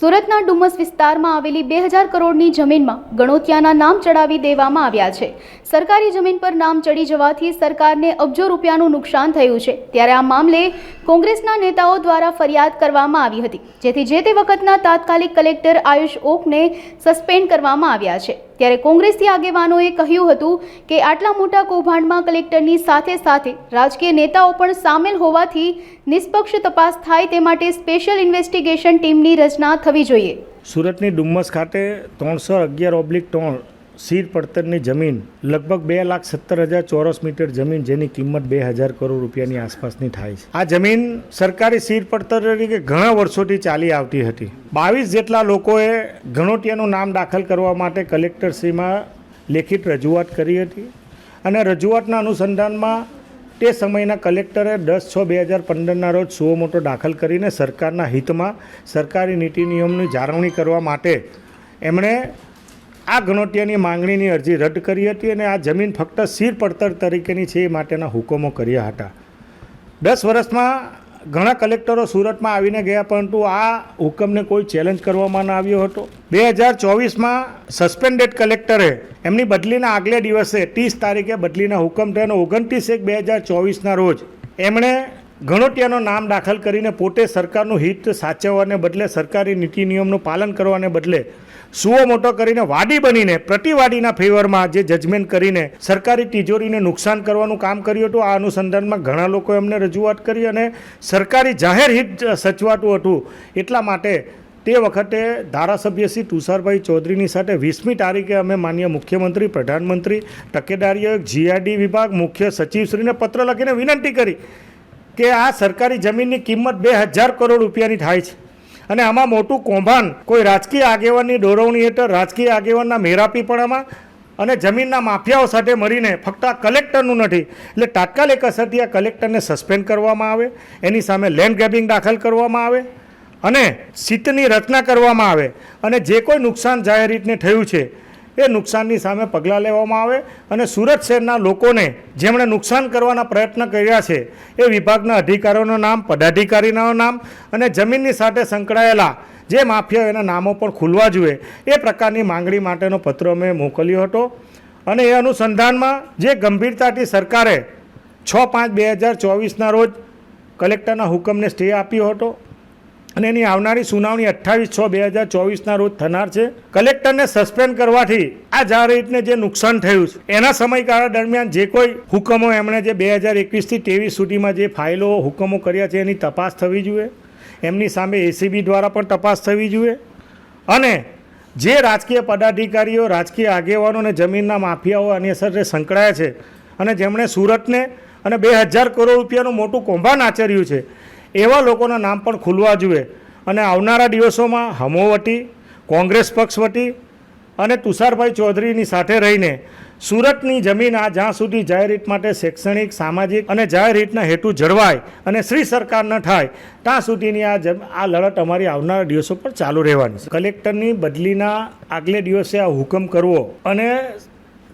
સુરતના ડુમસ વિસ્તારમાં આવેલી બે હજાર કરોડની જમીનમાં ગણોતિયાના નામ ચડાવી દેવામાં આવ્યા છે. સરકારી જમીન પર નામ ચડી જવાથી સરકારને અબજો રૂપિયાનું નુકસાન થયું છે. ત્યારે આ મામલે કોંગ્રેસના નેતાઓ દ્વારા ફરિયાદ કરવામાં આવી હતી, જેથી જે તે વખતના તાત્કાલિક કલેક્ટર આયુષ ઓકને સસ્પેન્ડ કરવામાં આવ્યા છે. ત્યારે કોંગ્રેસી આગેવાનોએ કહ્યું હતું કે આટલા મોટા કૌભાંડમાં કલેક્ટરની સાથે સાથે રાજકીય નેતાઓ પણ સામેલ હોવાથી નિષ્પક્ષ તપાસ થાય તે માટે સ્પેશિયલ ઇન્વેસ્ટિગેશન ટીમની રચના થવી જોઈએ. સુરતની ડુમ્મસ ખાતે ત્રણસો અગિયાર ઓબ્લિક ત્રણ સીર પડતરની જમીન, લગભગ બે લાખ સત્તર હજાર ચોરસ મીટર જમીન જેની કિંમત બે હજાર કરોડ રૂપિયાની આસપાસની થાય છે. આ જમીન સરકારી સીર પડતર તરીકે ઘણા વર્ષોથી ચાલી આવતી હતી. બાવીસ જેટલા લોકોએ ઘણોટિયાનું નામ દાખલ કરવા માટે કલેક્ટરશ્રીમાં લેખિત રજૂઆત કરી હતી અને રજૂઆતના અનુસંધાનમાં તે સમયના કલેક્ટરે દસ છ બે હજાર પંદરના રોજ સુઓ મોટો દાખલ કરીને સરકારના હિતમાં સરકારી નીતિ નિયમની જાળવણી કરવા માટે એમણે આ ગણોટિયાની માંગણીની અરજી રદ કરી હતી અને આ જમીન ફક્ત સીર પડતર તરીકેની છે એ માટેના હુકમો કર્યા હતા. દસ વર્ષમાં ઘણા કલેક્ટરો સુરતમાં આવીને ગયા, પરંતુ આ હુકમને કોઈ ચેલેન્જ કરવામાં ન આવ્યો હતો. બે હજાર ચોવીસમાં સસ્પેન્ડેડ કલેક્ટરે એમની બદલીના આગલે દિવસે ત્રીસ તારીખે બદલીના હુકમ થયો અને ઓગણત્રીસ એક બે હજાર ચોવીસના રોજ એમણે ઘણોટિયાનું નામ દાખલ કરીને પોતે સરકારનું હિત સાચવવાને બદલે સરકારી નીતિ નિયમનું પાલન કરવાને બદલે સુઓ મોટો કરીને વાડી બનીને પ્રતિવાડીના ફેવરમાં જે જજમેન્ટ કરીને સરકારી તિજોરીને નુકસાન કરવાનું કામ કર્યું હતું, આ અનુસંધાનમાં ઘણા લોકો એમને રજૂઆત કરી અને સરકારી જાહેર હિત સચવાતું હતું. એટલા માટે તે વખતે ધારાસભ્ય શ્રી તુષારભાઈ ચૌધરીની સાથે વીસમી તારીખે અમે માન્ય મુખ્યમંત્રી, પ્રધાનમંત્રી તકેદારીઓ જીઆઈડી વિભાગ, મુખ્ય સચિવશ્રીને પત્ર લખીને વિનંતી કરી કે આ સરકારી જમીનની કિંમત બે હજાર કરોડ રૂપિયાની થાય છે. અને આમાં મોટું કૌભાંડ, કોઈ રાજકીય આગેવાનની દોરવણી હેઠળ, રાજકીય આગેવાનના મેરાપીપણામાં અને જમીનના માફિયાઓ સાથે મળીને ફક્ત આ કલેક્ટરનું નથી, એટલે તાત્કાલિક અસરથી આ કલેક્ટરને સસ્પેન્ડ કરવામાં આવે, એની સામે લેન્ડ ગ્રેબિંગ દાખલ કરવામાં આવે અને સીટની રચના કરવામાં આવે અને જે કોઈ નુકસાન જાહેર રીતને થયું છે એ નુકસાનની સામે પગલાં લેવામાં આવે અને સુરત શહેરના લોકોને જેમણે નુકસાન કરવાના પ્રયત્ન કર્યા છે, એ વિભાગના અધિકારીઓનું નામ, પદાધિકારીના નામ અને જમીનની સાથે સંકળાયેલા જે માફિયાઓ એના નામો પણ ખુલવા જોઈએ, એ પ્રકારની માંગણી માટેનો પત્ર અમે મોકલ્યો હતો. અને એ અનુસંધાનમાં જે ગંભીરતાથી સરકારે છ પાંચ બે હજાર ચોવીસના રોજ કલેક્ટરના હુકમને સ્ટે આપ્યો હતો. અને એની આવનારી સુનાવણી અઠ્ઠાવીસ છ બે હજાર ચોવીસના રોજ થનાર છે. કલેક્ટરને સસ્પેન્ડ કરવાથી આ જાહેરહિતને જે નુકસાન થયું છે, એના સમયગાળા દરમિયાન જે કોઈ હુકમો એમણે જે બે હજાર એકવીસથી ત્રેવીસ સુધીમાં જે ફાઇલો હુકમો કર્યા છે, એની તપાસ થવી જોઈએ. એમની સામે એસીબી દ્વારા પણ તપાસ થવી જોઈએ. અને જે રાજકીય પદાધિકારીઓ, રાજકીય આગેવાનો અને જમીનના માફિયાઓ આની અસર સંકળાયા છે અને જેમણે સુરતને અને બે હજાર કરોડ રૂપિયાનું મોટું કૌભાંડ આચર્યું છે એવા લોકોના નામ પણ ખુલવા જોઈએ. અને આવનારા દિવસોમાં હમો વટી, કોંગ્રેસ પક્ષ વટી અને તુષારભાઈ ચૌધરીની સાથે રહીને સુરતની જમીન આ જ્યાં સુધી જાહેર હિત માટે શૈક્ષણિક, સામાજિક અને જાહેર હિતના હેતુ જળવાય અને શ્રી સરકાર ન થાય, ત્યાં સુધીની આ આ લડત અમારી આવનારા દિવસો પર ચાલુ રહેવાની છે. કલેક્ટરની બદલીના આગલે દિવસે આ હુકમ કરવો અને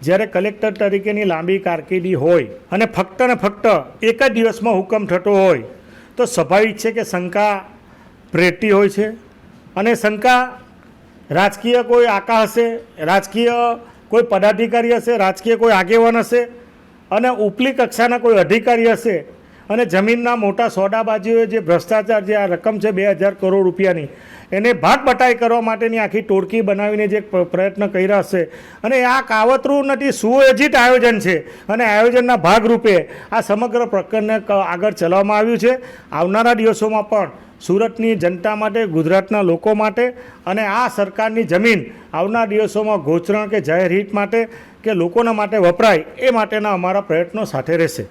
જ્યારે કલેક્ટર તરીકેની લાંબી કારકિર્દી હોય અને ફક્ત ને ફક્ત એક જ દિવસમાં હુકમ થતો હોય તો સ્વાભાવિક છે કે શંકા પ્રેરતી હોય છે અને શંકા રાજકીય કોઈ આકા હશે, રાજકીય કોઈ પદાધિકારી હશે, રાજકીય કોઈ આગેવાન હશે અને ઉપલી કક્ષાના કોઈ અધિકારી હશે અને જમીનના મોટા સોદાબાજીઓએ જે ભ્રષ્ટાચાર જે આ રકમ છે બે હજાર કરોડ રૂપિયાની, એને ભાગ બટાઈ કરવા માટેની આખી ટોળકી બનાવીને જે પ્રયત્ન કર્યા હશે. અને આ કાવતરું નથી સુયોજિત આયોજન છે. અને આયોજનના ભાગરૂપે આ સમગ્ર પ્રકરણને આગળ ચલાવવામાં આવ્યું છે. આવનારા દિવસોમાં પણ સુરતની જનતા માટે, ગુજરાતના લોકો માટે અને આ સરકારની જમીન આવનાર દિવસોમાં ગોચરણ કે જાહેર હિત માટે કે લોકોના માટે વપરાય એ માટેના અમારા પ્રયત્નો સાથે રહેશે.